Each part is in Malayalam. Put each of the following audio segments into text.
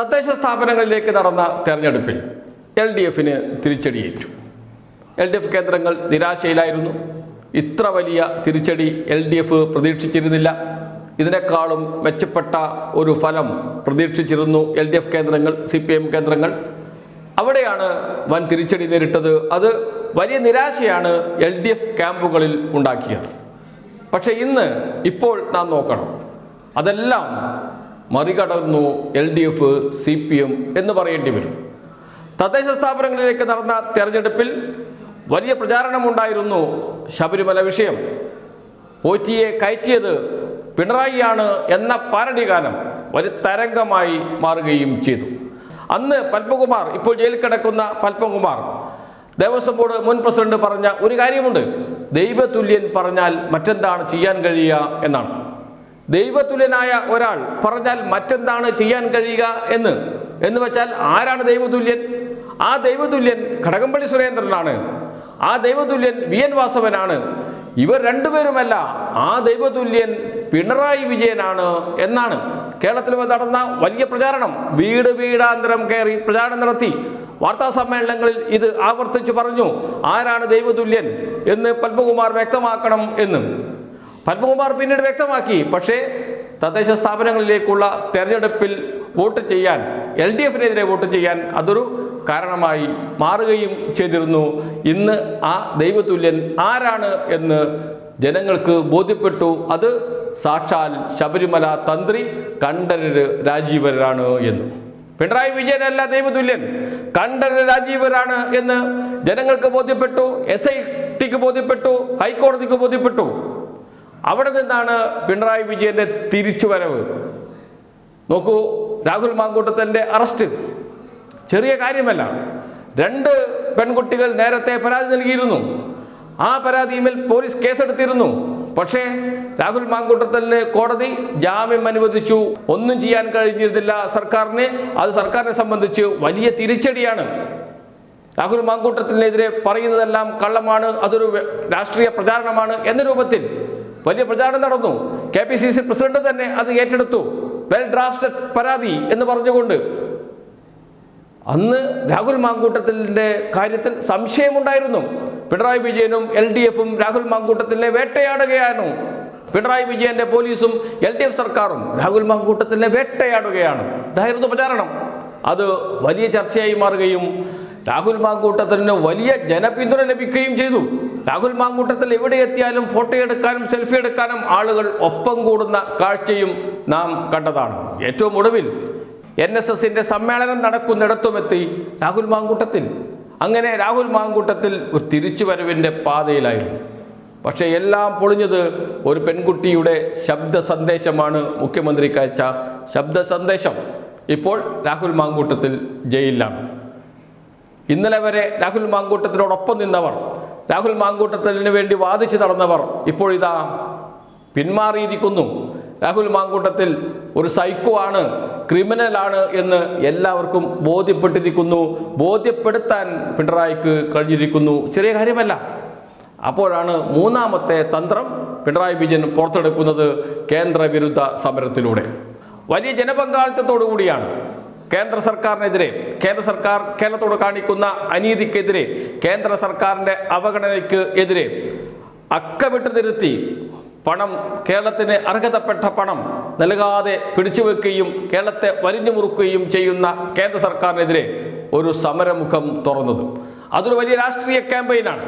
തദ്ദേശ സ്ഥാപനങ്ങളിലേക്ക് നടന്ന തെരഞ്ഞെടുപ്പിൽ എൽ ഡി എഫിന് തിരിച്ചടിയേറ്റു. എൽ ഡി എഫ് കേന്ദ്രങ്ങൾ നിരാശയിലായിരുന്നു. ഇത്ര വലിയ തിരിച്ചടി എൽ ഡി എഫ് പ്രതീക്ഷിച്ചിരുന്നില്ല. ഇതിനേക്കാളും മെച്ചപ്പെട്ട ഒരു ഫലം പ്രതീക്ഷിച്ചിരുന്നു എൽ ഡി എഫ് കേന്ദ്രങ്ങൾ സി പി എം കേന്ദ്രങ്ങൾ. അവിടെയാണ് വൻ തിരിച്ചടി നേരിട്ടത്. അത് വലിയ നിരാശയാണ് എൽ ഡി എഫ് ക്യാമ്പുകളിൽ ഉണ്ടാക്കിയത്. പക്ഷേ ഇന്ന് ഇപ്പോൾ നാം നോക്കണം. അതെല്ലാം മറികടന്നു L D F C P M എന്ന് പറയേണ്ടി വരും. തദ്ദേശ സ്ഥാപനങ്ങളിലേക്ക് നടന്ന തെരഞ്ഞെടുപ്പിൽ വലിയ പ്രചാരണമുണ്ടായിരുന്നു ശബരിമല വിഷയം. പോറ്റിയെ കയറ്റിയത് പിണറായിയാണ് എന്ന പാരടി ഗാനം വലിയ തരംഗമായി മാറുകയും ചെയ്തു. അന്ന് പത്മകുമാർ ഇപ്പോൾ ജയിലിൽ കിടക്കുന്ന പത്മകുമാർ ദേവസ്വം ബോർഡ് മുൻ പ്രസിഡന്റ് പറഞ്ഞ ഒരു കാര്യമുണ്ട്. ദൈവതുല്യൻ പറഞ്ഞാൽ മറ്റെന്താണ് ചെയ്യാൻ കഴിയുക എന്നാണ്. ദൈവതുല്യനായ ഒരാൾ പറഞ്ഞാൽ മറ്റെന്താണ് ചെയ്യാൻ കഴിയുക എന്ന്? എന്ന് വെച്ചാൽ ആരാണ് ദൈവതുല്യൻ? ആ ദൈവതുല്യൻ കടകംപള്ളി സുരേന്ദ്രനാണ്. ആ ദൈവതുല്യൻ വി എൻ വാസവനാണ്. ഇവർ രണ്ടുപേരുമല്ല ആ ദൈവതുല്യൻ പിണറായി വിജയനാണ് എന്നാണ്. കേരളത്തിൽ നടന്ന വലിയ പ്രചാരണം. വീട് വീടാന്തരം കയറി പ്രചാരണം നടത്തി. വാർത്താ സമ്മേളനങ്ങളിൽ ഇത് ആവർത്തിച്ചു പറഞ്ഞു. ആരാണ് ദൈവതുല്യൻ എന്ന് പത്മകുമാർ വ്യക്തമാക്കണം എന്ന്. പത്മകുമാർ പിന്നീട് വ്യക്തമാക്കി പക്ഷേ തദ്ദേശ സ്ഥാപനങ്ങളിലേക്കുള്ള തെരഞ്ഞെടുപ്പിൽ വോട്ട് ചെയ്യാൻ എൽ ഡി എഫിനെതിരെ വോട്ട് ചെയ്യാൻ അതൊരു കാരണമായി മാറുകയും ചെയ്തിരുന്നു. ഇന്ന് ആ ദൈവതുല്യൻ ആരാണ് എന്ന് ജനങ്ങൾക്ക് ബോധ്യപ്പെട്ടു. അത് സാക്ഷാൽ ശബരിമല തന്ത്രി കണ്ഠരര് രാജീവരാണ് എന്ന്. പിണറായി വിജയനല്ല ദൈവതുല്യൻ കണ്ഠരര് രാജീവരാണ് എന്ന് ജനങ്ങൾക്ക് ബോധ്യപ്പെട്ടു എസ് ഐ ടിക്ക് ബോധ്യപ്പെട്ടു ഹൈക്കോടതിക്ക് ബോധ്യപ്പെട്ടു. അവിടെ നിന്നാണ് പിണറായി വിജയന്റെ തിരിച്ചുവരവ്. നോക്കൂ രാഹുൽ മാങ്കൂട്ടത്തിന്റെ അറസ്റ്റ്. ചെറിയ കാര്യമല്ല. രണ്ട് പെൺകുട്ടികൾ നേരത്തെ പരാതി നൽകിയിരുന്നു. ആ പരാതിയിൽ പോലീസ് കേസെടുത്തിരുന്നു. പക്ഷേ രാഹുൽ മാങ്കൂട്ടത്തലിന് കോടതി ജാമ്യം അനുവദിച്ചു. ഒന്നും ചെയ്യാൻ കഴിഞ്ഞിരുന്നില്ല സർക്കാരിന്. അത് സർക്കാരിനെ സംബന്ധിച്ച് വലിയ തിരിച്ചടിയാണ്. രാഹുൽ മാങ്കൂട്ടത്തിനെതിരെ പറയുന്നതെല്ലാം കള്ളമാണ്. അതൊരു രാഷ്ട്രീയ പ്രചാരണമാണ് എന്ന രൂപത്തിൽ വലിയ പ്രചാരണം നടന്നു. K P C C president തന്നെ അത് ഏറ്റെടുത്തു. വെൽ ഡ്രാഫ്റ്റഡ് പരാതി എന്ന് പറഞ്ഞുകൊണ്ട്. അന്ന് രാഹുൽ മാങ്കൂട്ടത്തിന്റെ കാര്യത്തിൽ സംശയമുണ്ടായിരുന്നു. പിണറായി വിജയനും എൽ ഡി എഫും രാഹുൽ മാങ്കൂട്ടത്തിലെ വേട്ടയാടുകയാണ്. പിണറായി വിജയന്റെ പോലീസും എൽ ഡി എഫ് സർക്കാരും രാഹുൽ മാങ്കൂട്ടത്തിലെ വേട്ടയാടുകയാണ്. ഇതായിരുന്നു പ്രചാരണം. അത് വലിയ ചർച്ചയായി മാറുകയും രാഹുൽ മാങ്കൂട്ടത്തിന് വലിയ ജനപിന്തുണ ലഭിക്കുകയും ചെയ്തു. രാഹുൽ മാങ്കൂട്ടത്തിൽ എവിടെ എത്തിയാലും ഫോട്ടോ എടുക്കാനും സെൽഫി എടുക്കാനും ആളുകൾ ഒപ്പം കൂടുന്ന കാഴ്ചയും നാം കണ്ടതാണ്. ഏറ്റവും ഒടുവിൽ എൻ എസ് എസിന്റെ സമ്മേളനം നടക്കുന്നിടത്തുമെത്തി രാഹുൽ മാങ്കൂട്ടത്തിൽ. അങ്ങനെ രാഹുൽ മാങ്കൂട്ടത്തിൽ ഒരു തിരിച്ചുവരവിന്റെ പാതയിലായിരുന്നു. പക്ഷേ എല്ലാം പൊളിഞ്ഞത് ഒരു പെൺകുട്ടിയുടെ ശബ്ദ സന്ദേശമാണ് മുഖ്യമന്ത്രിക്ക് അയച്ച ശബ്ദ സന്ദേശം. ഇപ്പോൾ രാഹുൽ മാങ്കൂട്ടത്തിൽ ജയിലിലാണ്. ഇന്നലെ വരെ രാഹുൽ മാങ്കൂട്ടത്തിനോടൊപ്പം നിന്നവർ രാഹുൽ മാങ്കൂട്ടത്തലിന് വേണ്ടി വാദിച്ചു നടന്നവർ ഇപ്പോഴിതാ പിന്മാറിയിരിക്കുന്നു. രാഹുൽ മാങ്കൂട്ടത്തിൽ ഒരു സൈക്കോ ആണ് ക്രിമിനലാണ് എന്ന് എല്ലാവർക്കും ബോധ്യപ്പെട്ടിരിക്കുന്നു. ബോധ്യപ്പെടുത്താൻ പിണറായിക്ക് കഴിഞ്ഞിരിക്കുന്നു. ചെറിയ കാര്യമല്ല. അപ്പോഴാണ് മൂന്നാമത്തെ തന്ത്രം പിണറായി വിജയൻ പുറത്തെടുക്കുന്നത് കേന്ദ്രവിരുദ്ധ സമരത്തിലൂടെ. വലിയ ജനപങ്കാളിത്തത്തോടു കൂടിയാണ് കേന്ദ്ര സർക്കാരിനെതിരെ കേന്ദ്ര സർക്കാർ കേരളത്തോട് കാണിക്കുന്ന അനീതിക്കെതിരെ കേന്ദ്ര സർക്കാരിന്റെ അവഗണനയ്ക്ക് എതിരെ അക്കമിട്ട് തിരുത്തി പണം കേരളത്തിന് അർഹതപ്പെട്ട പണം നൽകാതെ പിടിച്ചുവെക്കുകയും കേരളത്തെ വരിഞ്ഞു മുറുക്കുകയും ചെയ്യുന്ന കേന്ദ്ര സർക്കാരിനെതിരെ ഒരു സമരമുഖം തുറന്നത്. അതൊരു വലിയ രാഷ്ട്രീയ ക്യാമ്പയിനാണ്.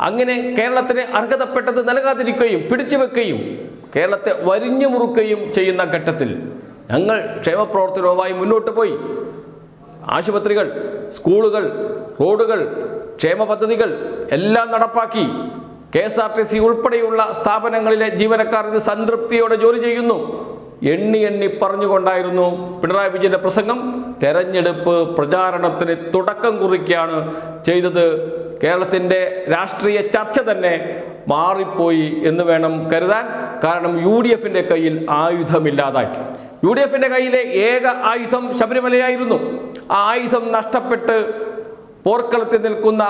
അങ്ങനെ കേരളത്തിന് അർഹതപ്പെട്ടത് നൽകാതിരിക്കുകയും പിടിച്ചുവെക്കുകയും കേരളത്തെ വരിഞ്ഞു മുറുക്കുകയും ചെയ്യുന്ന ഘട്ടത്തിൽ ഞങ്ങൾ ക്ഷേമപ്രവർത്തനവുമായി മുന്നോട്ട് പോയി. ആശുപത്രികൾ സ്കൂളുകൾ റോഡുകൾ ക്ഷേമ പദ്ധതികൾ എല്ലാം നടപ്പാക്കി. K S R T C ഉൾപ്പെടെയുള്ള സ്ഥാപനങ്ങളിലെ ജീവനക്കാർ ഇത് സംതൃപ്തിയോടെ ജോലി ചെയ്യുന്നു. എണ്ണി എണ്ണി പറഞ്ഞുകൊണ്ടായിരുന്നു പിണറായി വിജയന്റെ പ്രസംഗം. തെരഞ്ഞെടുപ്പ് പ്രചാരണത്തിന് തുടക്കം കുറിക്കുകയാണ് ചെയ്തത്. കേരളത്തിന്റെ രാഷ്ട്രീയ ചർച്ച തന്നെ മാറിപ്പോയി എന്ന് വേണം കരുതാൻ. കാരണം യു ഡി എഫിന്റെ കയ്യിൽ ആയുധമില്ലാതായി. യു ഡി എഫിന്റെ കയ്യിലെ ഏക ആയുധം ശബരിമലയായിരുന്നു. ആ ആയുധം നഷ്ടപ്പെട്ട് പോർക്കളത്തിൽ നിൽക്കുന്ന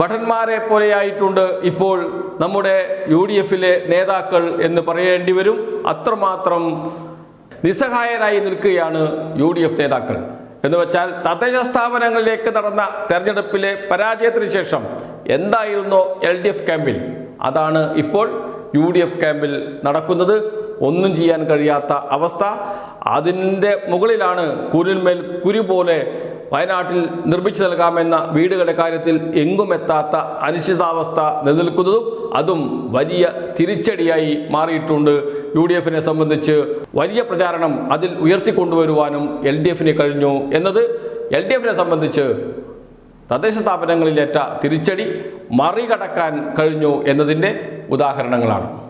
ഭടന്മാരെ പോലെയായിട്ടുണ്ട് ഇപ്പോൾ നമ്മുടെ യു ഡി എഫിലെ നേതാക്കൾ എന്ന് പറയേണ്ടി വരും. അത്രമാത്രം നിസ്സഹായരായി നിൽക്കുകയാണ് യു ഡി എഫ് നേതാക്കൾ. എന്ന് വെച്ചാൽ തദ്ദേശ സ്ഥാപനങ്ങളിലേക്ക് നടന്ന തെരഞ്ഞെടുപ്പിലെ പരാജയത്തിന് ശേഷം എന്തായിരുന്നോ എൽ ഡി എഫ് ക്യാമ്പിൽ? അതാണ് ഇപ്പോൾ യു ഡി എഫ് ക്യാമ്പിൽ നടക്കുന്നത്. ഒന്നും ചെയ്യാൻ കഴിയാത്ത അവസ്ഥ. അതിന്റെ മുകളിലാണ് കുരിന്മേൽ കുരു പോലെ വയനാട്ടിൽ നിർമ്മിച്ചു നൽകാമെന്ന വീടുകളുടെ കാര്യത്തിൽ എങ്ങും എത്താത്ത അനിശ്ചിതാവസ്ഥ നിലനിൽക്കുന്നതും അതും വലിയ തിരിച്ചടിയായി മാറിയിട്ടുണ്ട്. യു ഡി എഫിനെ സംബന്ധിച്ച് വലിയ പ്രചാരണം അതിൽ ഉയർത്തിക്കൊണ്ടുവരുവാനും എൽ ഡി എഫിന് കഴിഞ്ഞു എന്നത് എൽ ഡി എഫിനെ സംബന്ധിച്ച് തദ്ദേശ സ്ഥാപനങ്ങളിലേറ്റ തിരിച്ചടി മറികടക്കാൻ കഴിഞ്ഞു എന്നതിന്റെ ഉദാഹരണങ്ങളാണ്.